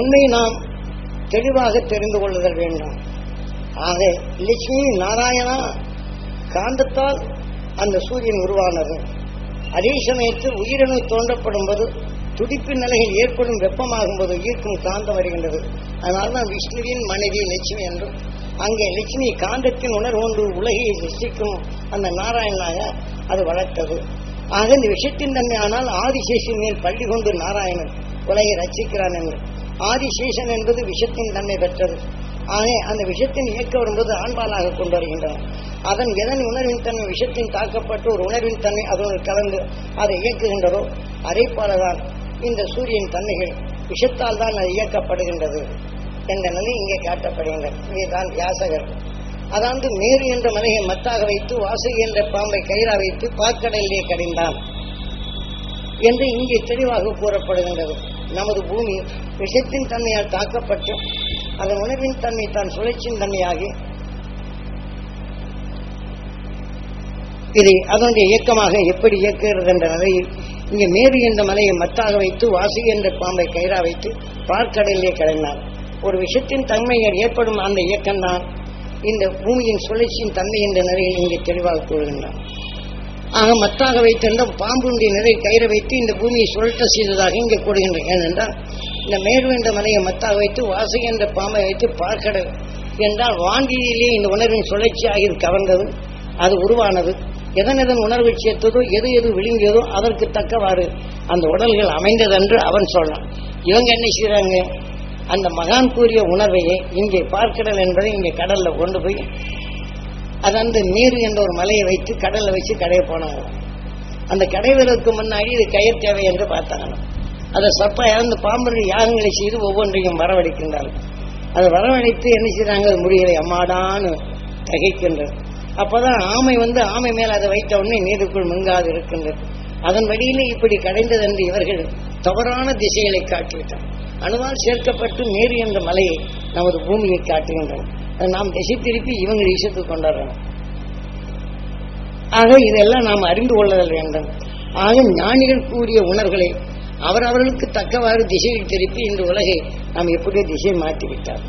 உண்மை நாம் தெளிவாக தெரிந்து கொள்ளுதல் வேண்டும். ஆக லட்சுமி நாராயணா காந்தத்தால் அந்த சூரியன் உருவானது. அதே சமயத்தில் உயிரணு தோன்றப்படும் போது துடிப்பு நிலையில் ஏற்படும் வெப்பமாகும் போது ஈர்க்கும் காந்தம் வருகின்றது. அதனால்தான் விஷ்ணுவின் மனைவி லட்சுமி என்றும் அங்கே லட்சுமி காந்தத்தின் உணர்வொன்று உலகை சிருஷ்டிக்கும் அந்த நாராயணனாக அது வளர்த்தது. ஆக இந்த விஷயத்தின் தன்மை ஆனால் ஆதிசேஷன் மேல் பள்ளி கொண்டு நாராயணன் உலகை ரசிக்கிறான் என்று. ஆதிசேஷன் என்பது விஷத்தின் தன்மை பெற்றது. ஆனே அந்த விஷத்தின் இயக்க வரும்போது ஆண்பாலாக கொண்டு வருகின்றன அதன் எதன் உணர்வின் தன்மை விஷத்தின் தாக்கப்பட்டு ஒரு உணர்வின் தன்மை அதோடு கலந்து அதை இயக்குகின்றதோ அதே போலதான் இந்த சூரியன் தன்மைகள் விஷத்தால் தான் அது இயக்கப்படுகின்றது என்ற நிலை இங்கே காட்டப்படுகின்றது. இதுதான் வியாசகர். அதாவது மேரு என்ற மலையை மத்தாக வைத்து வாசகி என்ற பாம்பை கயிறா வைத்து பாக்கடலிலே கடிந்தான் என்று இங்கே தெளிவாக கூறப்படுகின்றது. நமது பூமி விஷத்தின் தன்மையால் தாக்கப்பட்டு அதன் உணர்வின் தன்மை தான் சுழற்சியின் தன்மையாகி இதை அதனுடைய இயக்கமாக எப்படி இயக்குகிறது என்ற நிலையில் இங்கே மேரு என்ற மலையை மத்தாக வைத்து வாசி என்ற பாம்பை கயிறா வைத்து பார்க்கடலிலே கிடந்தார் ஒரு விஷயத்தின் தன்மைகள் ஏற்படும் அந்த இயக்கம்தான் இந்த பூமியின் சுழற்சியின் தன்மை என்ற நிலையில் இங்கே தெளிவாக கூறுகின்றார். ஆக மத்தாக வைத்திருந்த பாம்புடைய நிறை கயிறை வைத்து இந்த பூமியை சுழற்ற செய்ததாக இங்கே கூறுகின்றன. ஏனென்றால் இந்த மேடு என்ற மலையை மத்தாக வைத்து வாசி என்ற பாம்பை வைத்து பார்க்கடல் என்றால் வாங்கியிலேயே இந்த உணர்வின் சுழற்சியாக இது கவர்ந்தது அது உருவானது. எதன் எதன் உணர்வு சேர்த்ததோ எது எது விழுங்கியதோ அதற்கு தக்கவாறு அந்த உடல்கள் அமைந்ததென்று அவன் சொன்னான். இவங்க என்ன செய்யறாங்க அந்த மகான் கூறிய உணர்வையே இங்கே பார்க்கடல் என்பதை இங்கே கடல்ல கொண்டு போய் அது அந்த நீர் என்ற ஒரு மலையை வைத்து கடல்ல வச்சு கடைய போனாங்க. அந்த கடைவதற்கு முன்னாடி இது கயிறு தேவை என்று பார்த்தாங்க. அதை சப்ப இறந்து பாம்பர்கள் யாகங்களை செய்து ஒவ்வொன்றையும் வரவழைக்கின்றார்கள் அதை வரவழைத்து என்ன செய்யறாங்க அது முடியலை அம்மாடான்னு தகைக்கின்றது. அப்பதான் ஆமை வந்து ஆமை மேல அதை வைத்த உடனே நீருக்குள் முங்காது இருக்கின்றது. அதன் வழியிலே இப்படி கடைந்தது என்று இவர்கள் தவறான திசைகளை காட்டிவிட்டார். அணுவால் சேர்க்கப்பட்டு நீர் என்ற மலையை நமது பூமியை காட்டுகின்றன. நாம் திசை திருப்பி இவங்க விஷயத்துக்கு கொண்டாடுறோம். ஆக இதெல்லாம் நாம் அறிந்து கொள்ளுதல் வேண்டும். ஆக ஞானிகள் கூறிய அவர் அவரவர்களுக்கு தக்கவாறு திசையில் திருப்பி இந்த உலகை நாம் எப்படியோ திசை மாற்றிவிட்டார்.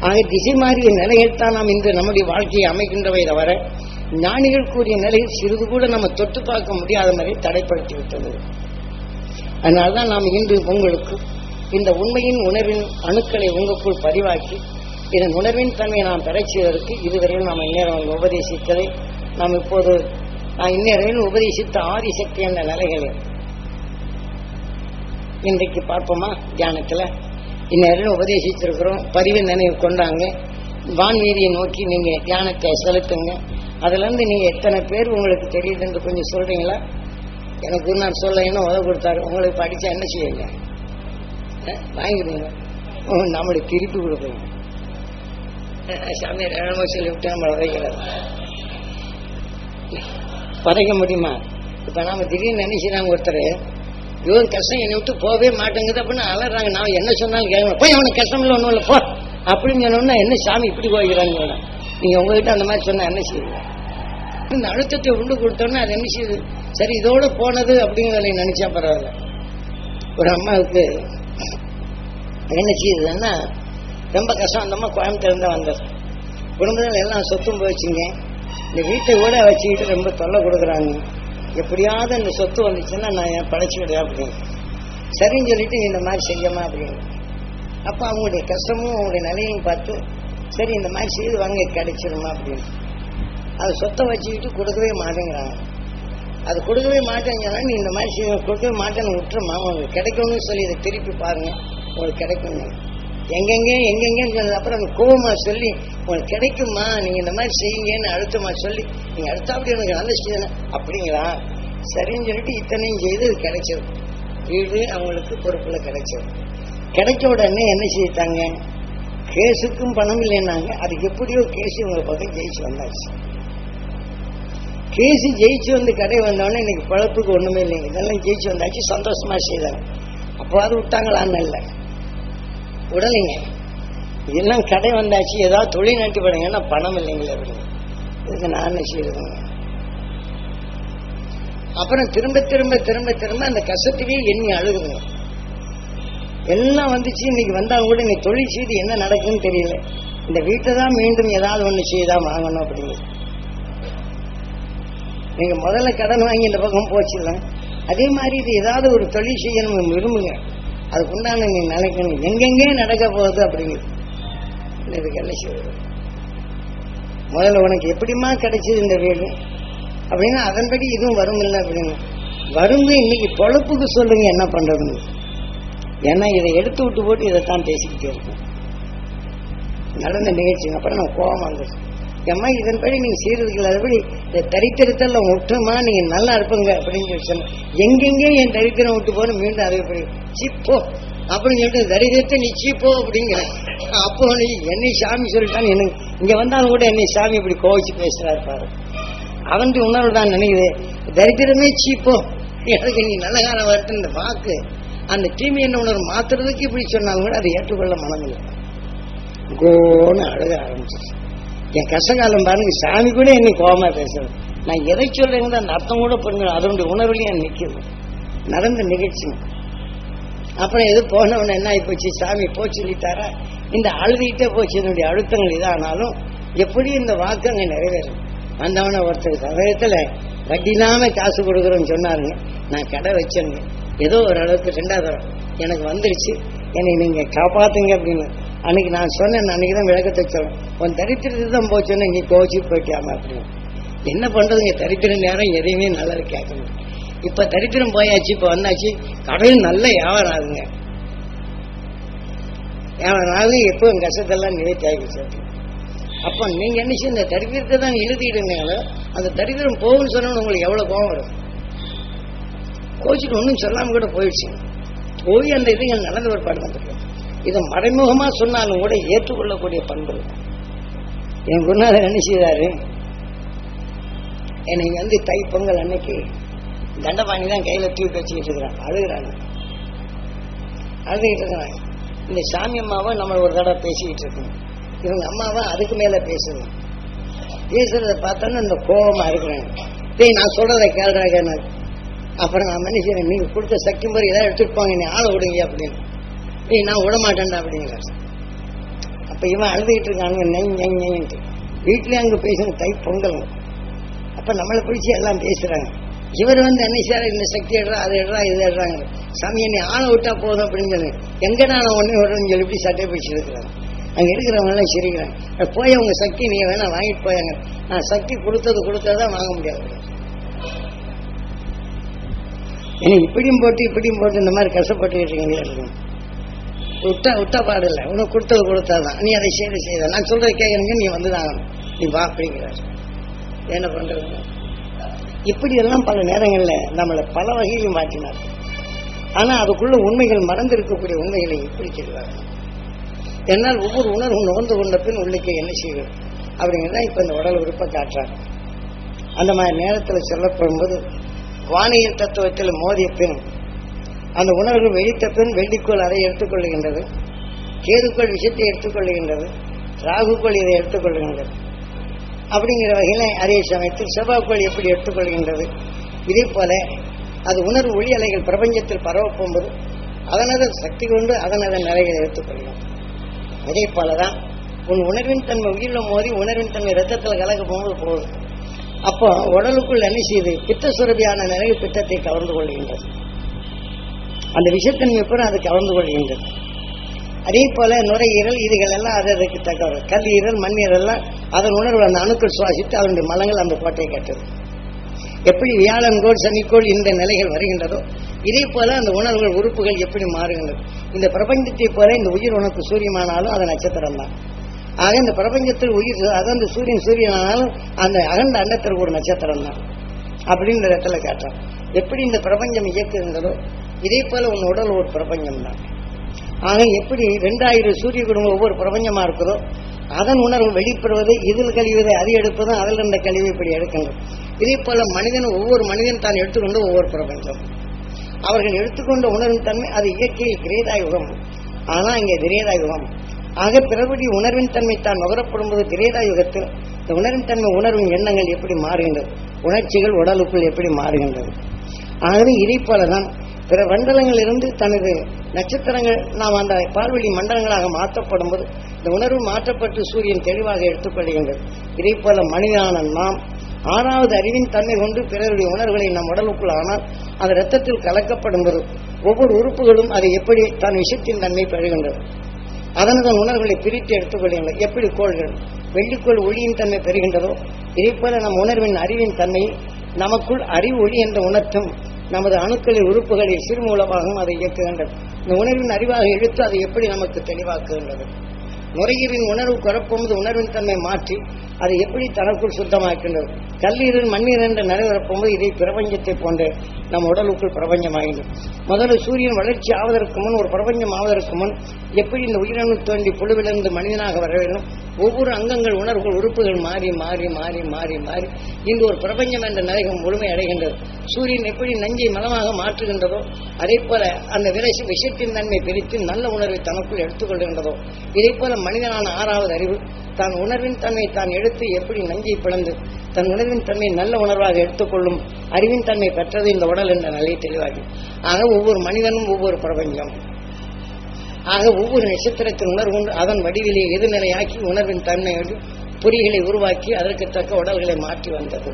ஆக திசை மாறிய நிலையில்தான் நாம் இன்று நம்முடைய வாழ்க்கையை அமைக்கின்றவை தவிர ஞானிகள் கூறிய நிலையில் சிறிது கூட நம்ம தொட்டு பார்க்க முடியாத மாதிரி தடைப்படுத்தி விட்டது அதனால்தான் நாம் இன்று உங்களுக்கு இந்த உண்மையின் உணர்வின் அணுக்களை உங்களுக்குள் பதிவாக்கி இதன் உணர்வின் தன்மையை நாம் பெறச் செய்வதற்கு இதுவரையில் நாம் இந்நேரம் உபதேசித்ததை நாம் இப்போது நான் இந்நேரம் உபதேசித்த ஆதிசக்தி என்ற நிலைகள் இன்றைக்கு பார்ப்போமா? தியானத்துல. இந்நேரம் உபதேசிச்சிருக்கிறோம் பரிவு நினைவு கொண்டாங்க. வான்வீதியை நோக்கி நீங்க தியானத்தை செலுத்துங்க. அதுல இருந்து நீங்க எத்தனை பேர் உங்களுக்கு தெரியுதுன்னு கொஞ்சம் சொல்றீங்களா? எனக்கு நான் சொல்ல என்ன உதவி கொடுத்தாரு? உங்களுக்கு படிச்சா என்ன செய்யுங்க வாங்கிடுங்க. நம்மளுக்கு திருப்பி கொடுப்பீங்க சாமி ஏழமோ சொல்லி விட்டு நம்ம உதைக்கிறது பதைக்க முடியுமா? இப்ப நாம திடீர்னு நினைச்சுறாங்க ஒருத்தர் இவன் கஷ்டம் என்னை விட்டு போகவே மாட்டேங்குது அப்படின்னு அலறாங்க. நான் என்ன சொன்னாலும் கேட்கணும். போய் அவனுக்கு கஷ்டம் இல்லை ஒன்றும் இல்லை போ. அப்படின்னு சொன்னோம்னா என்ன சாமி இப்படி போய்க்கிறாங்க நீங்க உங்ககிட்ட அந்த மாதிரி சொன்னா என்ன செய்வீங்க இந்த அழுத்தத்தை உண்டு கொடுத்தோன்னா அது என்ன செய்யுது சரி இதோட போனது அப்படிங்கிறத நினைச்சா பரவாயில்ல. ஒரு அம்மாவுக்கு என்ன செய்யுதுன்னா ரொம்ப கஷ்டம் அந்த அம்மா கோயம்புத்தூர் வந்தது குடும்பத்தில் எல்லாம் சொத்தும் போச்சுங்க இந்த வீட்டை கூட வச்சுக்கிட்டு ரொம்ப தொல்லை கொடுக்குறாங்க. எப்படியாவது இந்த சொத்து வந்துச்சுன்னா நான் என் படைச்சுக்கிடுவேன் அப்படின்னு. சரின்னு சொல்லிட்டு நீ இந்த மாதிரி செய்யமா அப்படின்னு. அப்போ அவங்களுடைய கஷ்டமும் அவங்களுடைய நிலையும் பார்த்து சரி இந்த மாதிரி செய்து வாங்க கிடைச்சிருமா அப்படின்னு. அது சொத்தை வச்சுக்கிட்டு கொடுக்கவே மாட்டேங்கிறாங்க. அது கொடுக்கவே மாட்டேங்கிறாங்க நீ இந்த மாதிரி செய்ய கொடுக்கவே மாட்டேன்னு விட்டுருமா உங்களுக்கு கிடைக்கும்னு சொல்லி இதை திருப்பி பாருங்க. உங்களுக்கு கிடைக்கும் எங்கெங்கே எங்கெங்கன்னு சொன்னது? அப்புறம் அந்த கோவமா சொல்லி உங்களுக்கு கிடைக்குமா நீங்க இந்த மாதிரி செய்யுங்கன்னு அழுத்தமா சொல்லி நீங்க அடுத்தாப்படி எனக்கு நல்ல செய்யணும் அப்படிங்களா? சரின்னு சொல்லிட்டு இத்தனையும் செய்து இது கிடைச்சது. வீடு அவங்களுக்கு பொறுப்புல கிடைச்சது. கிடைச்ச உடனே என்ன செய்தாங்க? கேஸுக்கும் பணம் இல்லைன்னாங்க. அதுக்கு எப்படியோ கேஸ் இவங்க பக்கம் ஜெயிச்சு வந்தாச்சு. கேஸ் ஜெயிச்சு வந்து கடை வந்தோடனே இன்னைக்கு பழப்புக்கு ஒண்ணுமே இல்லைங்க. இதெல்லாம் ஜெயிச்சு வந்தாச்சு சந்தோஷமா செய்தாங்க. அப்போ அது விட்டாங்களான்னு இல்லை விடலைங்க. இதெல்லாம் கடை வந்தாச்சு ஏதாவது தொழில் நட்டு படுங்கன்னா பணம் இல்லைங்களே அப்படின்னு இதுக்கு நான் செய்யறதுங்க? அப்புறம் திரும்ப திரும்ப திரும்ப திரும்ப அந்த கஷ்டத்தையே எண்ணி அழுகுதுங்க. எல்லாம் வந்துச்சு இன்னைக்கு வந்தால் கூட இன்னைக்கு தொழில் செய்து என்ன நடக்குன்னு தெரியல. இந்த வீட்டை தான் மீண்டும் ஏதாவது ஒண்ணு செய்தான் வாங்கணும் அப்படிங்கிறது நீங்க முதல்ல கடன் வாங்கி இந்த பக்கம் போச்சுல்ல அதே மாதிரி இது ஏதாவது ஒரு தொழில் செய்யணும் விரும்புங்க. அதுக்குண்டான நீ நினைக்கணும் எங்கெங்கே நடக்க போகுது அப்படிங்கிறது இதுக்கு முதல்ல உனக்கு எப்படிமா கிடைச்சது இந்த வீடு? அப்படின்னா அதன்படி இதுவும் வரும் இல்லை அப்படின்னு. வருங்க இன்னைக்கு பொழப்புக்கு சொல்லுங்க என்ன பண்றதுன்னு. ஏன்னா இதை எடுத்து விட்டு போட்டு இதைத்தான் பேசிக்கிட்டே இருக்கும். நடந்த நிகழ்ச்சி அப்புறம் நான் கோபம் வந்துச்சு ஏம்மா இதன்படி நீங்க செய்யறதுக்கு அதுபடி இந்த தரித்திரத்தில் விட்டுமா நீங்க நல்லா இருப்பங்க அப்படின்னு சொல்லி சொன்னேன் எங்கெங்கே என் தரித்திரம் விட்டு போன மீண்டும் அதே படி சீப்போ அப்படின்னு சொல்லிட்டு தரித்திரத்தை நீ சீப்போ அப்படிங்கிற. அப்போ நீ என்னை சாமி சொல்லிட்டான்னு எனக்கு இங்க வந்தாலும் கூட என்னை சாமி இப்படி கோவிச்சு பேசுறாரு பாரு. அவன் உணர்வு தான் நினைக்குது. தரித்திரமே சீப்போ எனக்கு நீ நல்ல காலம் வருது இந்த வாக்கு. அந்த தீமை என்ன உணர்வு? மாத்துறதுக்கு இப்படி சொன்னாலும் கூட அதை ஏற்றுக்கொள்ள மனமில்லை கோன்னு அழுக ஆரம்பிச்சிருச்சு. என் கஷ்டகாலம் பாருங்க சாமி கூட என்னை கோபமா பேசுறது. நான் எதை சொல்றேங்க அந்த அர்த்தம் கூட பண்ணுங்க அதனுடைய உணர்வுலயே நிற்கிறது நடந்த நிகழ்ச்சி அப்புறம் எது போனவன என்ன ஆகிப்போச்சு சாமி போ சொல்லிட்டாரா? இந்த அழுதுகிட்டே போச்சு. என்னுடைய அழுத்தங்கள் இதானாலும் எப்படி இந்த வாக்கு அங்க நிறைவேறும். வந்தவன ஒருத்தர் சமயத்தில் வட்டி இல்லாம காசு கொடுக்குறோன்னு சொன்னாருங்க. நான் கடை வச்சேங்க ஏதோ ஒரு அளவுக்கு ரெண்டாவது எனக்கு வந்துருச்சு. என்னை நீங்க காப்பாத்துங்க அப்படின்னு. அன்னைக்கு நான் சொன்னேன் அன்னைக்கு தான் விளக்கத்தை சொல்றேன். உன் தரித்திரத்தை தான் போச்சோன்னு நீ கோச்சு போயிட்டியாமா அப்படின்னு என்ன பண்ணுறதுங்க தரித்திர நேரம் எதையுமே நல்லது கேட்கணும். இப்ப தரித்திரம் போயாச்சு இப்ப வந்தாச்சு கடையில் நல்ல வியாபாரம் ஆகுங்க. வியாபாரம் ஆகுது எப்போ என் கஷ்டத்தெல்லாம் நிவர்த்தி ஆகிடுச்சு அப்போ நீங்க என்ன செய்ய இந்த தரித்திரத்தை தான் எழுதிடுங்களோ அந்த தரித்திரம் போகும்னு சொன்னோன்னு உங்களுக்கு எவ்வளவு கோபம் வரும்? கோச்சிட்டு ஒன்றும் சொல்லாம கூட போயிடுச்சு. போய் அந்த இதுங்க நடந்த ஒரு பாடு வந்துருக்கு இதை மறைமுகமா சொன்னாலும் கூட ஏற்றுக்கொள்ளக்கூடிய பண்பு. என் குருநாதர் என்ன செய்தாரு? என்னை வந்து தை பொங்கல் அன்னைக்கு தண்டபாணி தான் கையில தூக்கி வச்சுக்கிட்டு இருக்கிறான். அழுகிறாங்க. அழுதுகிட்டு இருக்கிறாங்க. இந்த சாமி அம்மாவை நம்ம ஒரு தடவை பேசிக்கிட்டு இருக்கணும். இவங்க அம்மாவை அதுக்கு மேல பேசணும் பேசுறத பார்த்தோன்னா இந்த கோபமா இருக்கிறாங்க. டேய் நான் சொல்றத கேள்றாங்க அப்புறம் நான் என்ன நீங்க கொடுத்த சக்தி முறை ஏதாவது எடுத்துட்டு போங்க நீ ஆளை விடுங்க அப்படின்னு. ஏய் நான் விட மாட்டேன்டா அப்படிங்கிறார் அப்ப இவன் அழுதுகிட்டு இருக்கானுங்க நெய் நெய் நெய்ன்ட்டு. வீட்லயே அங்க பேசுங்க தை பொங்கல் அப்ப நம்மளை பிடிச்சி எல்லாம் பேசுறாங்க. இவர் வந்து என்ன சார் இந்த சக்தி எடுறா அது எடுறா இது எடுறாங்க சாமி என்னை ஆளை விட்டா போதும் அப்படின்னு சொல்லி எங்க நான் ஒன்னே விடுறேன்னு சொல்லி இப்படி சட்டை பிடிச்சி இருக்கிறாங்க. அங்க இருக்கிறவங்க எல்லாம் சிரிக்கிறாங்க. போய் அவங்க சக்தி நீ வேணா வாங்கிட்டு போயாங்க. நான் சக்தி கொடுத்தது கொடுத்ததான் வாங்க முடியாது. ஏன்னா இப்படியும் போட்டு இப்படியும் போட்டு இந்த மாதிரி கஷ்டப்பட்டு இருக்கீங்களா இருக்கும் விட்டா விட்டா இல்லை உனக்கு கொடுத்தது கொடுத்தாதான். நீ அதை செய்து செய்த. நான் சொல்றது கேட்கணுங்க நீ வந்துதான் நீ வா அப்படிங்கிறார். என்ன பண்றது? இப்படி எல்லாம் பல நேரங்கள்ல நம்மளை பல வகையிலும் மாற்றினார். ஆனா அதுக்குள்ள உண்மைகள் மறந்து இருக்கக்கூடிய உண்மைகளை இப்படி சொல்லுவாங்க என்னால் ஒவ்வொரு உணர்வும் நுகர்ந்து கொண்ட பின் உள்ளுக்கு என்ன செய்வது? அப்படிங்கிறத இப்ப இந்த உடல் விருப்ப காட்டுறாங்க அந்த மாதிரி நேரத்தில் சொல்லப்படும்போது வானியல் தத்துவத்தில் மோதிய பின் அந்த உணர்வு வெடித்த பின் வெள்ளிக்கோள் அதை எடுத்துக்கொள்கின்றது கேதுக்கோள் விஷயத்தை எடுத்துக்கொள்கின்றது ராகுக்கோள் இதை எடுத்துக்கொள்கின்றது அப்படிங்கிற வகையில அதே சமயத்தில் செவ்வாய்க்கோள் எப்படி எடுத்துக்கொள்கின்றது? இதே போல அது உணர்வு ஒளி அலைகள் பிரபஞ்சத்தில் பரவ போகும்போது அதனதன் சக்தி கொண்டு அதனதன் நிலைகளை எடுத்துக்கொள்ளும் அதே போலதான் உன் உணர்வின் தன்மை உயிரில் மோதி உணர்வின் தன்மை ரத்தத்தில் கலக்க போகும்போது போகுது. அப்போ உடலுக்குள் என்ன செய்யுது பித்த சுரபியான நிறைய பித்தத்தை கவர்ந்து கொள்கின்றது. அந்த விஷத்தன்மை பூரா அது கலந்து கொள்கின்றது. அதே போல நுரையீரல் இதுகள் எல்லாம் அது அதுக்கு தக்க கல்லீரல் மண்ணீரல் எல்லாம் அதன் உணர்வு அந்த அணுக்கள் சுவாசித்து அதனுடைய மலங்கள் அந்த கோட்டையை கட்டுது எப்படி வியாழன்கோள் சனிக்கோள் இந்த நிலைகள் வருகின்றதோ இதே போல அந்த உணர்வுகள் உறுப்புகள் எப்படி மாறுகின்றது. இந்த பிரபஞ்சத்தை போல இந்த உயிர் உனக்கு சூரியமானாலும் அது நட்சத்திரம் தான் ஆக இந்த பிரபஞ்சத்தில் உயிர் அதான் சூரியன் சூரியனானாலும் அந்த அகண்ட அண்டத்திற்கு ஒரு நட்சத்திரம் தான் அப்படின்ற இடத்துல காட்டுறான் எப்படி இந்த பிரபஞ்சம் இயக்குகின்றதோ இதே போல உன் உடல் ஒரு பிரபஞ்சம் தான் ஆக எப்படி ரெண்டாயிரம் சூரிய குடும்பம் ஒவ்வொரு பிரபஞ்சமா இருக்குதோ அதன் உணர்வு வெளிப்படுவது இதில் கழிவதை அது எடுப்பதும் அதில் இருந்த கழிவு இப்படி எடுக்கணும் இதே போல மனிதன் ஒவ்வொரு மனிதன் தான் எடுத்துக்கொண்டு ஒவ்வொரு பிரபஞ்சம். அவர்கள் எடுத்துக்கொண்ட உணர்வின் தன்மை அது இயற்கையில் கிரேதாயுகம். ஆனா இங்கே திரேதாயுகம். ஆக பிறபடி உணர்வின் தன்மை தான் நுகரப்படும்போது திரேதாயுகத்தில் இந்த உணர்வின் தன்மை உணர்வின் எண்ணங்கள் எப்படி மாறுகின்றது? உணர்ச்சிகள் உடலுக்குள் எப்படி மாறுகின்றது? ஆகவே இதை போலதான் பிற மண்டலங்களில் இருந்து தனது நட்சத்திரங்கள் நாம் அந்த பால்வெளி மண்டலங்களாக மாற்றப்படும் போது இந்த உணர்வு மாற்றப்பட்டு சூரியன் தெளிவாக எடுத்துக்கொள்கின்றது இதே போல மனிதனான நாம் ஆறாவது அறிவின் தன்மை கொண்டு பிறருடைய உணர்வுகளை நம் உடலுக்குள் ஆனால் அது ரத்தத்தில் கலக்கப்படும் போது ஒவ்வொரு உறுப்புகளும் அதை எப்படி தன் விஷயத்தின் தன்மை பெறுகின்றது அதனது உணர்வுகளை பிரித்து எடுத்துக்கொள்ளுங்கள் எப்படி கோள்கள் வெள்ளிக்கோள் ஒளியின் தன்மை பெறுகின்றதோ இதே போல நம் உணர்வின் அறிவின் தன்மை நமக்குள் அறிவு ஒளி என்ற உணர்த்தும் நமது அணுக்களின் உறுப்புகளில் சிறுமூலமாகவும் அதை இயக்குகின்றது. இந்த உணர்வின் அறிவாக எடுத்து அதை எப்படி நமக்கு தெளிவாக்குகின்றது? நுரையீரின் உணர்வு குறப்போது உணர்வின் தன்மை மாற்றி அதை எப்படி தனக்குள் சுத்தமாக்கின்றது? கல்லீரல் மண்ணீர் என்ற நிலைவரப்போது இதை பிரபஞ்சத்தை போன்ற நம் உடலுக்குள் பிரபஞ்சமாகின்றது முதல்ல சூரியன் வளர்ச்சி ஆவதற்கு முன் ஒரு பிரபஞ்சம் ஆவதற்கு முன் எப்படி இந்த உயிரணு தோண்டி புழுவிலிருந்து மனிதனாக வர வேண்டும்? ஒவ்வொரு அங்கங்கள் உணர்வுகள் உறுப்புகள் மாறி மாறி மாறி மாறி மாறி இன்று ஒரு பிரபஞ்சம் என்ற நிலைகம் முழுமை அடைகின்றது. சூரியன் எப்படி நஞ்சை மலமாக மாற்றுகின்றதோ அதே போல அந்த விரைசி விஷயத்தின் தன்மை பிரித்து நல்ல உணர்வை தனக்குள் எடுத்துக்கொள்கின்றதோ இதே போல மனிதனான ஆறாவது அறிவு தான் உணர்வின் தன்மை தான் எடுத்து எப்படி நஞ்சை பிளந்து தன் உணர்வின் தன்மை நல்ல உணர்வாக எடுத்துக்கொள்ளும் அறிவின் தன்மை பெற்றது இந்த உடல் என்ற நிலை தெளிவாகி ஆக ஒவ்வொரு மனிதனும் ஒவ்வொரு பிரபஞ்சம். ஆக ஒவ்வொரு நட்சத்திரத்தின் உணர்வு கொண்டு அதன் வடிவிலே எதிர்நிலையாக்கி உணர்வின் தன்மையோடு பொறிகளை உருவாக்கி அதற்கு தக்க உடல்களை மாற்றி வந்தது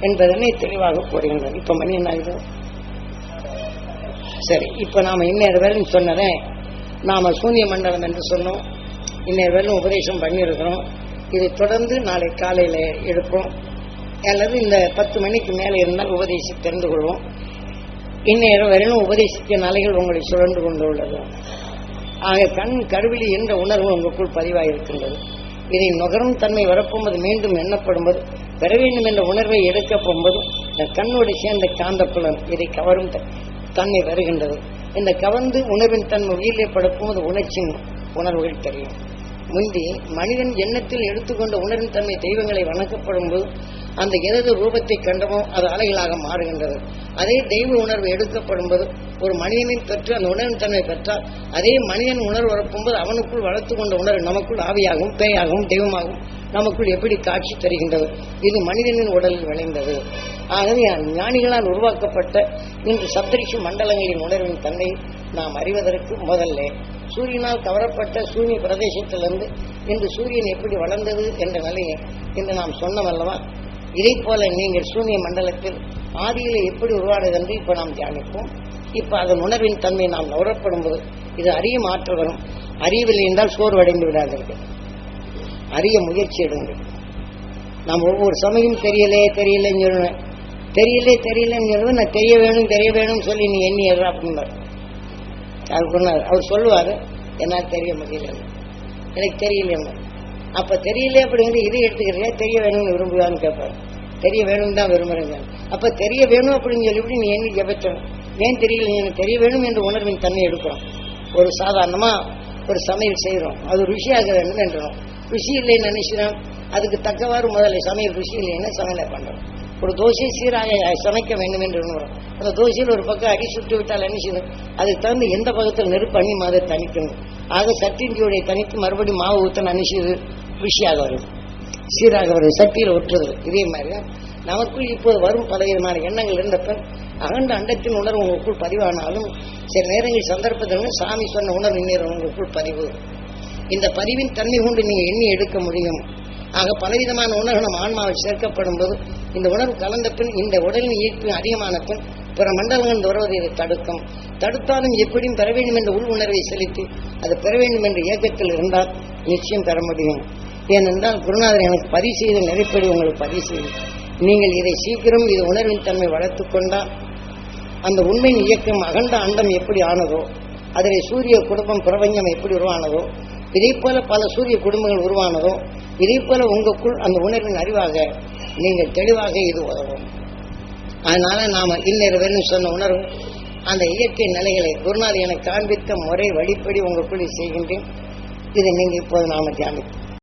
என்பதனை தெளிவாக கூறுகின்றனர் இப்ப மணி என்ன ஆகுது? சரி இப்ப நாம இன்னொரு வேலை சொன்னதே நாம சூன்ய மண்டலம் என்று சொன்னோம். இன்னொரு வேலை உபதேசம் பண்ணியிருக்கிறோம். இதை தொடர்ந்து நாளை காலையில எடுப்போம். அல்லது இந்த பத்து மணிக்கு மேலே இருந்தால் உபதேசி தெரிந்து கொள்வோம். இந்நேரம் வரையிலும் உபதேசிக்க நலைகள் உங்களை சுழன்று கொண்டுள்ளது. ஆக கண் கருவிலி என்ற உணர்வு உங்களுக்குள் பதிவாயிருக்கின்றது. இதை நுகரும் தன்மை வரப்போம்போது மீண்டும் எண்ணப்படும்போது பெற வேண்டும் என்ற உணர்வை எடுக்க போகும்போது இந்த கண்ணோடு சேர்ந்த காந்தப்புலன் இதை கவரும் தன்மை வருகின்றது. இந்த கவர்ந்து உணர்வின் தன்மை உயிரிலே படப்போது உணர்ச்சியின் உணர்வுகள் தெரியும். முந்தி மனிதன் எண்ணத்தில் எடுத்துக்கொண்ட உணர்வின் தன்மை தெய்வங்களை வணக்கப்படும் போது அந்த எதது ரூபத்தை கண்டமோ அது அலைகளாக மாறுகின்றது. அதே தெய்வ உணர்வு எடுக்கப்படும் போது ஒரு மனிதனின் பெற்று அந்த உணர்வின் தன்மை பெற்றால் அதே மனிதன் உணர்வு வரப்பும்போது அவனுக்குள் வளர்த்து கொண்ட உணர்வு நமக்குள் ஆவியாகவும் பேயாகவும் தெய்வமாகவும் நமக்குள் எப்படி காட்சி தருகின்றது? இது மனிதனின் உடலில் விளைந்தது. ஆகவே ஞானிகளால் உருவாக்கப்பட்ட இன்று சப்தரிஷி மண்டலங்களின் உணர்வின் தன்மை நாம் அறிவதற்கு முதல்ல சூரியனால் கவரப்பட்ட சூரிய பிரதேசத்திலிருந்து இன்று சூரியன் எப்படி வளர்ந்தது என்ற நிலையை இன்று நாம் சொன்னமல்லவா? இதை போல நீங்கள் சூன்ய மண்டலத்தில் ஆதியிலே எப்படி உருவானது என்று இப்ப நாம் தியானிப்போம். இப்ப அதன் உணர்வின் தன்மை நாம் நுகரப்படும் போது இது அறிய மாற்ற வரும். அறிவில்லை என்றால் சோர்வடைந்து விடாதீர்கள். அறிய முயற்சி எடுங்கள். நாம் ஒவ்வொரு சமயம் தெரியலே தெரியலன்னு சொல்லுவேன். தெரியலே தெரியலன்னு சொல்லுவேன் நான் தெரிய வேணும் தெரிய வேணும்னு சொல்லி நீ எண்ணி எறா அப்படின்னார் அவர் சொன்னார்? அவர் சொல்லுவாரு என்னால் தெரிய முடியல. எனக்கு தெரியல அப்ப தெரியல அப்படிங்கிறது இதை எடுத்துக்கிறியா தெரிய வேணும்னு விரும்புவான்னு கேட்பாரு. தெரிய வேணும்னு தான் விரும்புறேங்க அப்ப தெரிய வேணும் அப்படின்னு சொல்லிவிட்டு நீ என்ன ஜெபிச்சணும் ஏன் தெரியல? எனக்கு தெரிய வேணும் என்ற உணர்வின் தன்மை எடுக்கிறோம். ஒரு சாதாரணமா ஒரு சமையல் செய்கிறோம் அது ருசியாக வேண்டும் என்றோம் ருசி இல்லைன்னு நினைச்சிடும் அதுக்கு தக்கவாறு முதல்ல சமையல் ருசி இல்லைன்னு சமையலை பண்றோம். ஒரு தோசை சீராக சமைக்க வேண்டும் என்று அந்த தோசையில் ஒரு பக்கம் அடி சுட்டு விட்டால் என்ன செய்யணும் அதுக்கு தகுந்த எந்த பக்கத்தில் நெருப்பு அண்ணி மாதிரி தணிக்கணும். ஆக சட்டின்றியுடைய தனித்து மறுபடியும் மாவு ஊத்தன அனுசிது ருசியாக வரும் சீராக சக்தியில் ஒற்றுதல். இதே மாதிரிதான் நமக்குள் இப்போது வரும் பல விதமான எண்ணங்கள் இருந்தப்ப அகண்ட அண்டத்தின் உணர்வு உங்களுக்குள் பதிவானாலும் சில நேரங்களில் சந்தர்ப்பத்தில் சாமி சொன்ன உணர்வு நேரம் உங்களுக்குள் பதிவு. இந்த பதிவின் தன்மை கொண்டு நீங்க எண்ணி எடுக்க முடியும். ஆக பலவிதமான உணர்வு நம் ஆன்மாவில் சேர்க்கப்படும் போது இந்த உணர்வு கலந்த பின் இந்த உடலின் ஈர்ப்பு அதிகமான பின் பிற மண்டலங்கள் வருவதை இதை தடுக்கும். தடுத்தாலும் எப்படியும் பெற வேண்டும் என்ற உள் உணர்வை செலுத்தி அது பெற வேண்டும் என்ற இயக்கத்தில் இருந்தால் நிச்சயம் பெற முடியும். ஏனென்றால் குருநாதர் எனக்கு பதிவு செய்த நெறிப்படி உங்களுக்கு பதிவு செய்யும் நீங்கள் இதை சீக்கிரம் இது உணர்வின் தன்மை வளர்த்துக் கொண்டால் அந்த உண்மையின் இயக்கம் அகண்ட அண்டம் எப்படி ஆனதோ அதனை சூரிய குடும்பம் பிரபஞ்சம் எப்படி உருவானதோ இதே போல பல சூரிய குடும்பங்கள் உருவானதோ இதே போல உங்களுக்குள் அந்த உணர்வின் அறிவாக நீங்கள் தெளிவாக இது உதவும். அதனால நாம இன்னொரு சொன்ன உணர்வு அந்த இயற்கை நிலைகளை குருநாதர் எனக்கு காண்பித்த முறை வழிப்படி உங்களுக்குள் செய்கின்றேன். இதை நீங்க இப்போது நாம தியானிப்போம்.